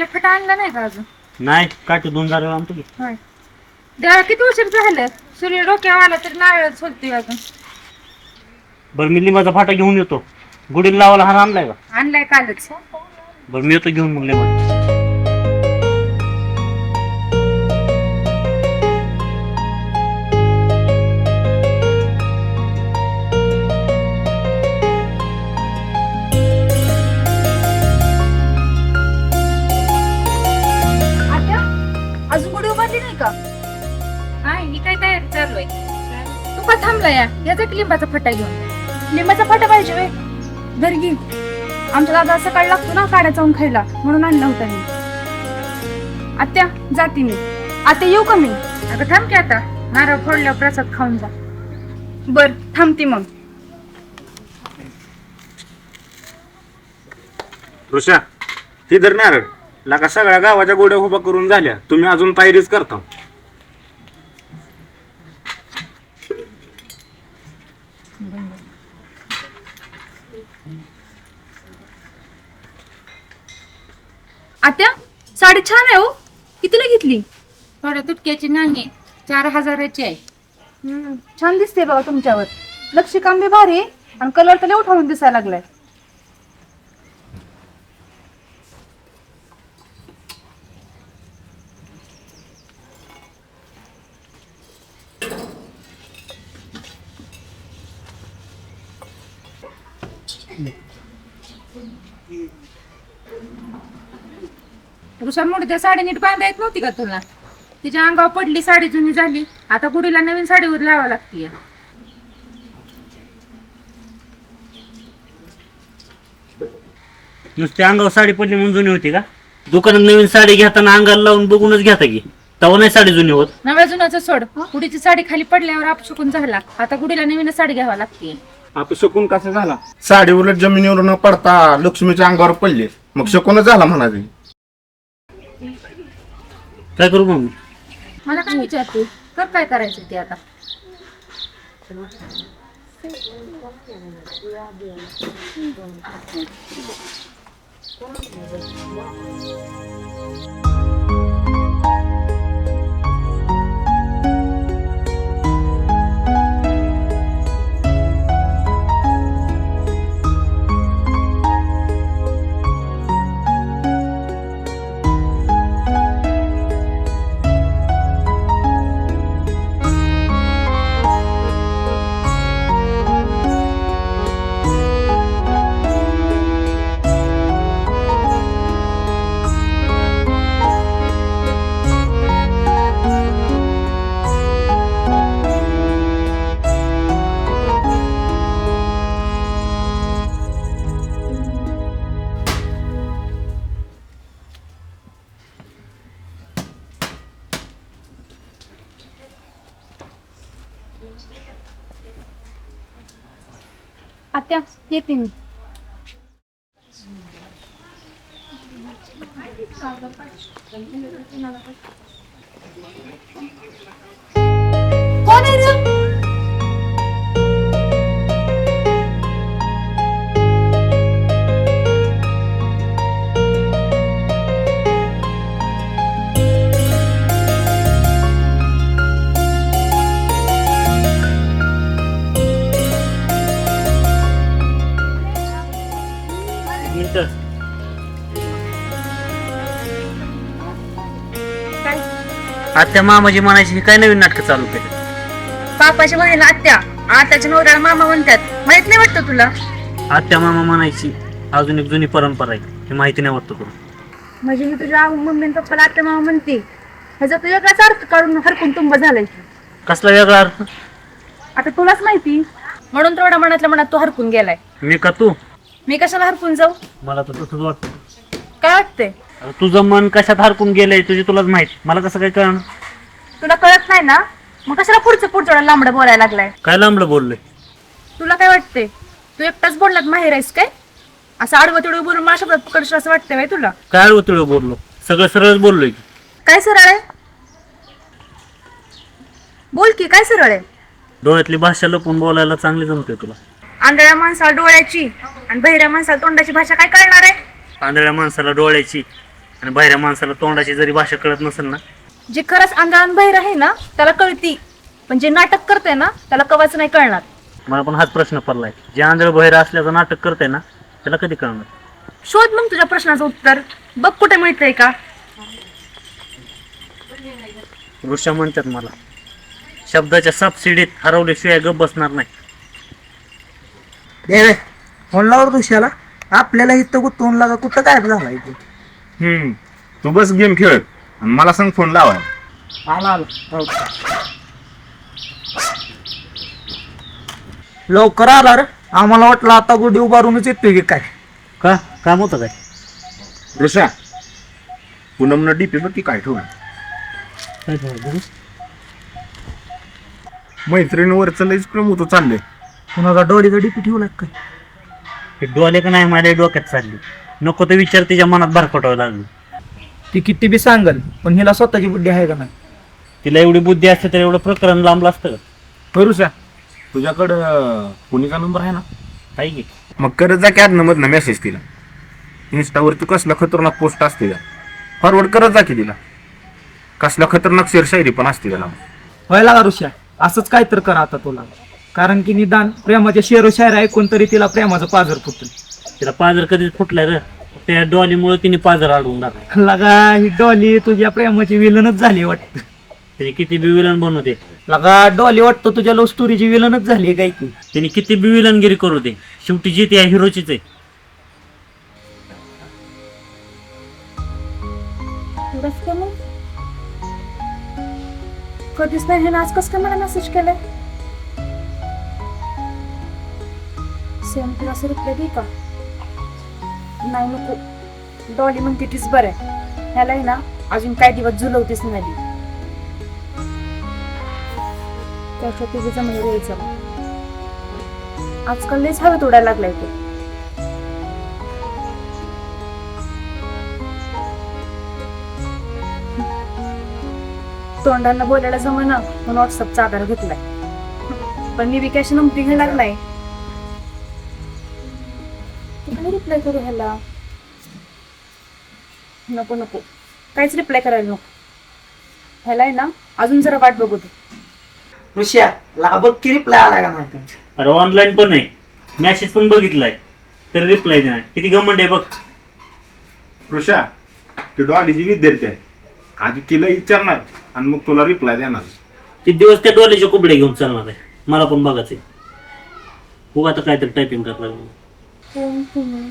लावायला फटा आणला नाही का अजून? नाही काठी दोन हजार आणतो की. होय. किती उशीर झालं? सूर्य डोक्यावर आला तर नारळ सोलतोय अजून. बरं मी लिंबाचा फाटा घेऊन येतो. गुढीला लावायला हार आणलाय का? आणलाय कालच. बरं मी येतो घेऊन मग लिंबा उभारली नाही का? नाही मी काय तयारी तू का थांबला या याचा की लिंबाचा फटा घेऊन. लिंबाचा फाटा पाहिजे वे घरी घे. आमचा दादा सकाळी लागतो ना काड्या जाऊन खायला म्हणून आणला होता मी. आत्या जाते मी. आत्या येऊ का मी? अगं थांब की आता. नारळ फोडल्यावर प्रसाद खाऊन जा. बर थांबते मग. ऋषा ही धर नारळ लाका सगळ्या गावाच्या गोड्या उभा करून झाल्या. तुम्ही अजून पायरीच करता. आत्या साडी छान आहे हो. कितीला घेतली? थोड्या तुटक्याची नाही चार हजाराची आहे. हम्म, छान दिसते बघा तुमच्यावर. लक्ष काम बी भारी आहे आणि कलर तर लय उठावून दिसायला लागलाय. रुसार मोठी साडी नीट बांधा येत नव्हती का तुला? तिच्या अंगावर पडली साडी जुनी झाली. आता गुढीला नवीन साडीवर लावा लागती नुसती अंगावर साडी पडली म्हणून जुनी होती का? दुकानात नवीन साडी घेताना अंगाला लावून बघूनच घेता की. तेव्हा नाही साडी जुनी होत. नव्या जुन्याचं सोड. गुढीची साडी खाली पडल्यावर आपसुकून झाला. आता गुढीला नवीन साडी घ्यावा लागते आपण शकून कसा झाला? साडी उलट जमिनीवर न पडता लक्ष्मीच्या अंगावर पडली. मग शकूनच झाला म्हणाली काय करू मग मला काय विचारते? कर काय करायचं ते आता? आत्या येते मी आत्या मामाजी म्हणायची ही काय नवीन नाटक चालू केलं? पापाच्या बहिणीला आत्या आताच्या नवऱ्याला मामा म्हणतात. माहीत नाही वाटतं तुला? आत्या मामा म्हणायची अजून एक जुनी परंपरा आहे ही माहिती नाही वाटतं तुला. म्हणजे मी तुझ्या मम्मी आणि पप्पाला आत्या मामा म्हणते. ह्याचा तर वेगळाच अर्थ काढून हरकून तुंब झालाय कसला वेगळा अर्थ? आता तुलाच माहिती. म्हणून तेवढा मनातल्या मनात तो हरकून गेलाय. मी का तू? मी कशाला हरकून जाऊ? मला तर तसंच वाटतं. काय वाटतंय? अरे तुझं मन कशात हरकून गेलंय तुझी तुलाच माहीत. मला कसं काय कळणार? तुला कळत नाही ना? मग कशाला पुढचं पुढचं लांबडं बोलायला लागलाय? काय लांबलं बोललोय तुला काय वाटतंय? तू एकटाच बोललात माहेर आहेस काय? असं आडवं तिडवं बोलून माझ्या शब्दात पकडशील असं वाटतंय बाई तुला? काय तुळ बोललो? सगळं सरळ बोललोय की. काय सरळ आहे? बोल की काय सरळ आहे? डोळ्यातली भाषा लपून बोलायला चांगली जमते तुला. आंधळ्या माणसाला डोळ्याची आणि बहिऱ्या माणसाला तोंडाची भाषा काय कळणार आहे? आंधळ्या माणसाला डोळ्याची आणि बाहेर माणसाला तोंडाची जरी भाषा कळत नसेल ना जे खरंच अंधान बाहेर आहे ना त्याला कळती. पण जे नाटक करते ना त्याला कवाच नाही कळणार. मला पण हाच प्रश्न पडलाय. जे आंधळ बहिर असल्याचं नाटक करतंय ना त्याला कधी कळणार? शोध मग तुझ्या प्रश्नाचं उत्तर. बघ कुठे मिळतंय का? वृषा म्हणतात मला शब्दाच्या सबसिडीत हरवल्याशिवाय गप बसणार नाही. दे रे फोन लावर दुसऱ्याला आपल्याला इथं गुंतवून लागा कुठं काय झाला इथे हम्म तू बस गेम खेळत आणि मला सांग फोन लावाय आला आला. लवकर आला रे. आम्हाला वाटलं आता गुढी उभारूनच येतोय की काय? का? काम होतं काय? ऋषा पूनमनं डीपी बघ की काय ठेवलं? काय झालं? मैत्रिणीवरचं लईच प्रेम होतं चाललंय. कुणाचा डोळीचा डीपी ठेवला काय? हे डोले का नाही माझ्या डोक्यात चालली. नको तर विचार तिच्या मनात भरकटावं लागलं. ती किती बी सांगल पण हिला स्वतःची बुद्धी आहे का नाही? तिला एवढी बुद्धी असते तर एवढं प्रकरण लांबलं असतं का? होय ऋषा तुझ्याकडं कुणीचा नंबर आहे ना? आहे की. मग करत जा की मधनं मेसेज तिला. इन्स्टावरती कसला खतरनाक पोस्ट असते का फॉरवर्ड करत जा की तिला. कसला खतरनाक शेर शायरी पण असते त्याला व्हायला का ऋषा असंच काय तर करा आता तुला. कारण की निदान प्रेमाच्या शेरो शायर ऐकून तरी तिला प्रेमाचं पाजर फुटल तिला पाजर कधीच फुटलाय र. त्या डॉलीमुळे तिने पाजर अडवून टाकला. लगा ही डॉली तुझ्या प्रेमाची विलनच झाली वाटत. तिने किती बी विलन बनवते लगा डॉली वाटतं तुझ्या लव्ह स्टोरीची विलनच झाली काय की तिने किती बी विलनगिरी करू दे. शेवटी जी ती आहे हिरोचीच आहे. एवढंच का मग? कधीच नाही हे आज कसं काय मला मेसेज केलाय? सेम तुला असं रिप्लाय दे का? नाही नको. डॉली म्हणते तीच बरं आहे. ह्याला आहे ना अजून काय दिवस झुलवतेच नाही त्याच्या तुझं जमलं यायचं आजकाल लयच हवेत उडायला लागलाय तो. तोंडांना बोलायला जमना म्हणून व्हॉट्सअपचा आधार घेतलाय. पण मी विकायची नमती घेणार नाही. रिप्लाय करू ह्याला? नको नको. काहीच रिप्लाय करायला नको. ह्याला आहे ना अजून जरा वाट बघू दे. ऋषा बघ की रिप्लाय आला का नाही अरे ऑनलाईन पण आहे. मॅसेज पण बघितलाय. तर रिप्लाय देणार. किती गमंड आहे बघ. ऋषा ती डॉलीची विद्यार्थी आहे. आधी तिला विचारणार आणि मग तुला रिप्लाय देणार. किती दिवस त्या डोल्याचे कुबडे घेऊन चालणार आहे? मला पण बघायचंय. हो आता काहीतरी टायपिंग करायला लागलं. कोण तुम्ही?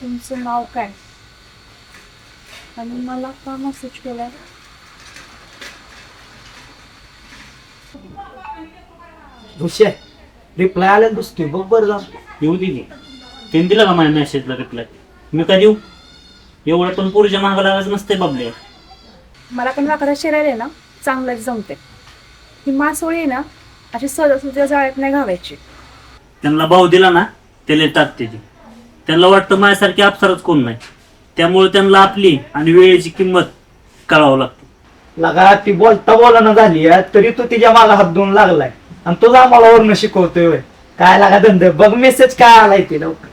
तुमचं नाव काय? आणि मला का मेसेज केलाय? ऋषा रिप्लाय आला दुसरी. बघ बरं जा येऊ दे की. त्यांनी दिला का माझ्या मेसेजला रिप्लाय मी का देऊ एवढं पण पुरुषच्या मागं लागायचं नसते बाबले. मला पण वाकडा शिरायला ना चांगलंच जमते ही मासोळी आहे ना अशी सहजासहजा जाळ्यात नाही घालायची. त्यांना भाव दिला ना त्याला टाकते ती. त्यांना वाटतं माझ्यासारखी अप्सरच कोण नाही. त्यामुळे त्यांना आपली आणि वेळेची किंमत कळावं लागतं. लगा ती बोलता बोलाना झाली आहे, तरी तू तिच्या मागा हात धुवून लागलाय. आणि तुझा आम्हाला वर्ण शिकवतोय होय. काय लागा धंदे? बघ मेसेज काय आलाय ते लवकर.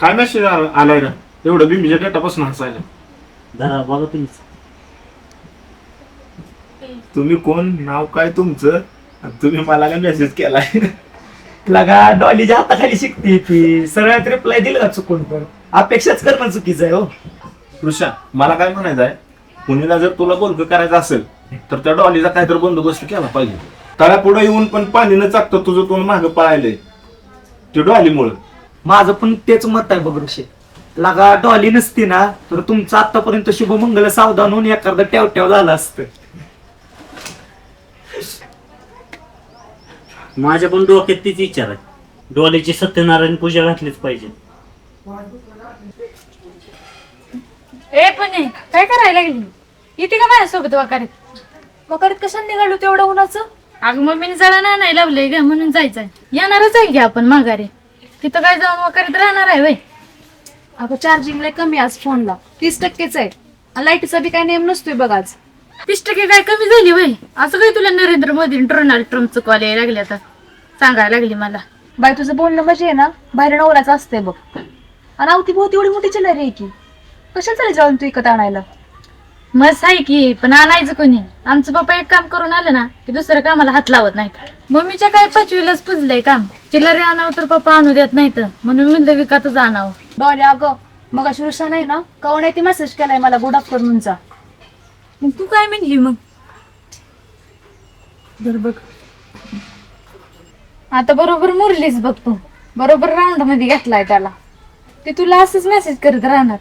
काय मेसेज आलाय रे? एवढं बिंबीच्या डेटापासून हसायला जरा बघा तुम्हीच तुम्ही कोण? नाव काय तुमचं? आणि तुम्ही मला काय मेसेज केलाय? लगा डॉलीच्या हाताखाली शिकते ती. सगळ्यात रिप्लाय दिला का चुकून पण? अपेक्षाच करणं चुकीचं आहे हो. ऋषा मला काय म्हणायचं आहे कुणीला जर तुला बोलकं करायचं असेल तर त्या डॉलीचा काहीतरी बंदोबस्त केला पाहिजे. तळ्या पुढे येऊन पण पाणी न चाकतं तुझं तोंड मागं पळायलंय ते डॉलीमुळं. माझं पण तेच मत आहे बघ ऋषी. लगा डॉली नसती ना तर तुमचं आतापर्यंत शुभमंगल सावधान होऊन एखादं ट्याव ट्याव झालं असतं. माझ्या पण डोक्यात तीच विचार आहे. डोळ्याची सत्यनारायण पूजा घातलीच पाहिजे. ए पण काय करायला लागली? येते का माझ्यासोबत वाकारीत? वाकारीत कशाने निघालो तेवढं उन्हाचं? अगं मम्मीने जरा ना नाही लावलंय ग म्हणून जायचंय. येणारच आहे की आपण माघारी. तिथं काय जाऊन वगैरे राहणार आहे वय? अगं चार्जिंग लय कमी आज फोनला तीस टक्केच आहे. आणि लाईटीचा बी काय नेम नसतोय बघ आज. तीस टक्के काय कमी झाली वय असं काय तुला नरेंद्र मोदी डोनाल्ड ट्रम्पचं कॉल यायला लागले आता? सांगायला लागली मला. बाई तुझं बोलणं म्हणजे आहे ना बाहेर नवऱ्याचं असते बघ. आणि अवती भोवती एवढी मोठी चिल्लर आहे की. कशाला चालेल जाऊन तू इकत आणायला? मस्त आहे की पण आणायचं कोणी? आमचं पप्पा एक काम करून आलं ना की दुसरं कामाला हात लावत नाहीत. मम्मीच्या काय पाचवीलाच पुजलंय काम? चिल्लरे आणावं तर पप्पा आणू देत नाहीत. म्हणून म्हणलं विकतच आणावं. डॉले अगं मग अशी नाही ना कवण ती मेसेज केलाय मला गुड आफ्टरनूनचा. मग तू काय म्हणली मग? जर बघ. आता बरोबर मुरलीच बघ तू. बरोबर राऊंडमध्ये घेतलाय त्याला. ते तुला असंच मेसेज करत राहणार.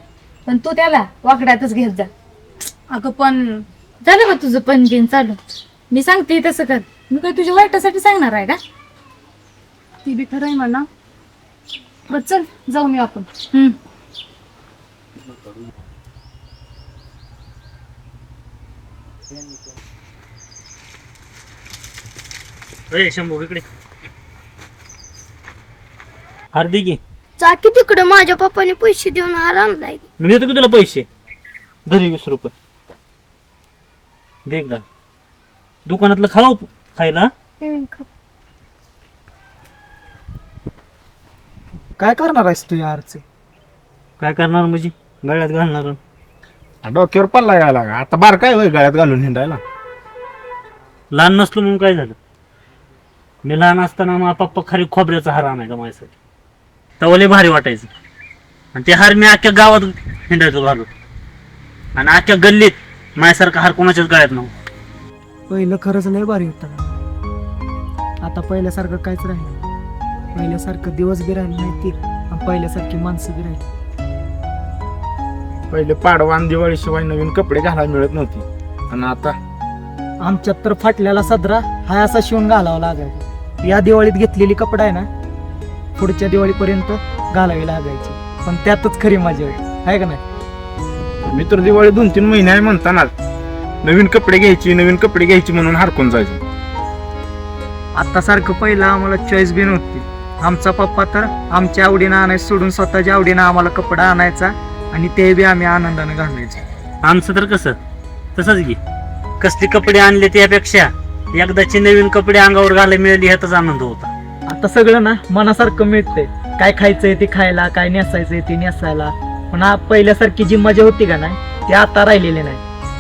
पण तू त्याला वाकड्यातच घेत जा. अगं पण झालं का तुझं पण दिन चालू? मी सांगते तसं कर. मी काय तुझ्या वाईटासाठी सांगणार आहे का? ती बी खरं आहे म्हणा. बरं चल जाऊ मी आपण. हम्म. अरे शंभू इकडे. हार्दिक. आहे. चाकी तिकडं माझ्या पप्पाने पैसे देऊन आणलाय. मी देतो की तुला पैसे? घरी वीस रुपये. देख ना. दुकानातलं खाऊ खायला? काय करणार आहेस तू यारचे काय करणार म्हणजे? गळ्यात घालणार. डोक्यावर पल्ला यायला आता बार काय होय गळ्यात घालून हिंडायला? लहान नसलो म्हणून काय झालं? मी लहान असताना माझा पप्पा खरी खोबऱ्याचा हार आणायचा माझ्यासाठी. तेव्हा लय भारी वाटायचं. आणि ते हार मी अख्ख्या गावात हिंडायचो घालून. आणि अख्ख्या गल्लीत माझ्यासारखा हार कोणाच्याच गळ्यात नव्हता. पहिलं खरंच लय भारी होतं आता पहिल्यासारखं काहीच राहिलं पहिल्यासारखं दिवस बी राहिले नाही ती आणि पहिल्यासारखी माणसं बी राहिली. पहिले पाडवान दिवाळी शिवाय नवीन कपडे घालायला मिळत नव्हती. आणि आता? आमच्यात तर फाटल्याला सदरा हा असा शिवून घालावा लागायचा. या दिवाळीत घेतलेली कपडा आहे ना पुढच्या दिवाळीपर्यंत घालावी लागायची. पण त्यातच खरी मजा आहे. का नाही? मी तर दिवाळी दोन तीन महिने आहे म्हणताना नवीन कपडे घ्यायची नवीन कपडे घ्यायची म्हणून हरकून जायचं. आता सारखं पहिलं आम्हाला चॉईस बी नव्हती. आमचा पप्पा तर आमच्या आवडीनं आणायचं सोडून स्वतःच्या आवडीनं आम्हाला कपडा आणायचा. आणि ते बी आम्ही आनंदानं घालायचो आमचं तर कसं? तसंच घे कसले कपडे आणले त्यापेक्षा? एकदाची नवीन कपडे अंगावर घालायला मिळाली ह्यातच आनंद होता. आता सगळं ना मनासारखं मिळतंय. काय खायचंय ते खायला काय नेसायचंय ते नेसायला. पण आ- पहिल्यासारखी जी मजा होती का नाही ती आता राहिलेली नाही.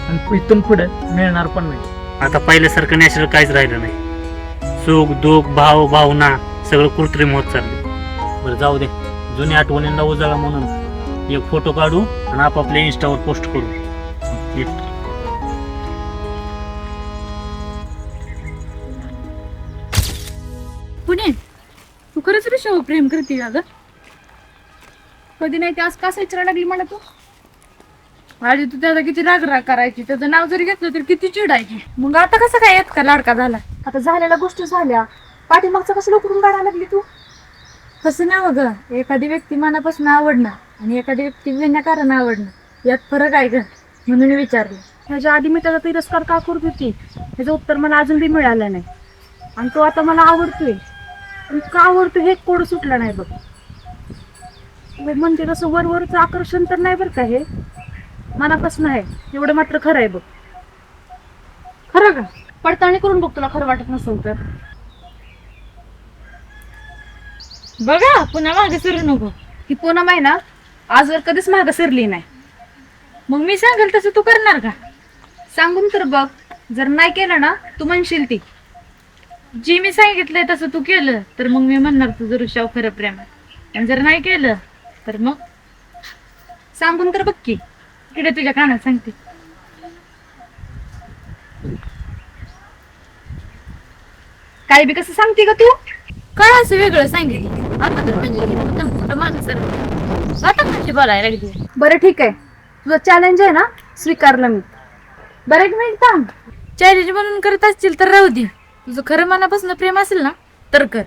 आणि इथून पुढे मिळणार पण नाही. आता पहिल्यासारखं नॅचरल काहीच राहिलं नाही. सुख दुःख भाव भावना सगळं कृत्रिम होत चाललं बरं जाऊ दे. जुन्या आठवणींना उजाळा म्हणून. एक फोटो काढू आणि आपापल्या इंस्टावर पोस्ट करू. पुणे तू खरंच ऋषावर प्रेम करते का ग कधी नाही ते आज का विचारायला लागली मला तू? आधी तू त्याचा किती राग राग करायची त्याचं नाव जरी घेतलं तर किती चिडायची मग आता कसं काय येत का लाडका झाला? आता झालेल्या गोष्टी झाल्या. पाठीमागचं कसं लोकडून काढायला लागली तू? कसं ना बघ एखादी व्यक्ती मनापासून आवडणार. आणि एखादी व्यक्ती विनाकारण आवडणं यात फरक आहे ग म्हणून विचारलं. ह्याच्या आधी मी त्याचा तिरस्कार का करत होती ह्याचं उत्तर मला अजून बी मिळालं नाही. आणि तो आता मला आवडतोय. पण का आवडतो हे कोड सुटलं नाही बघ. व म्हणते तसं वरवरचं आकर्षण तर नाही बरं का हे? मनापासून आहे. एवढं मात्र खरं आहे बघ. खरं का? पडताळणी करून बघ तुला खरं वाटत नसेल तर. बघा पुन्हा मागे सुरू नको. ही पूनम आहे ना आजवर कधीच मागं सरली नाही. मग मी सांगेल तसं तू करणार का? सांगून तर बघ जर नाही केलं ना तू म्हणशील ती. जी मी सांगितलंय तसं तू केलं तर मग मी म्हणणार तुझं ऋषाव खरं प्रेम आहे. आणि जर नाही केलं तर मग? सांगून तर बघ की इकडे तुझ्या कानात सांगते. काय बी कसं सांगते का तू? काय असं वेगळं सांगितलं? आता तर म्हणजे मोठं आता कशी बोलायला लागली? बरं ठीक आहे. तुझं चॅलेंज आहे ना? स्वीकारलं मी. बरं एक मिनिट थांब. चॅलेंज म्हणून करत असतील तर राहू दे. तुझं खरं मनापासून प्रेम असेल ना तर कर.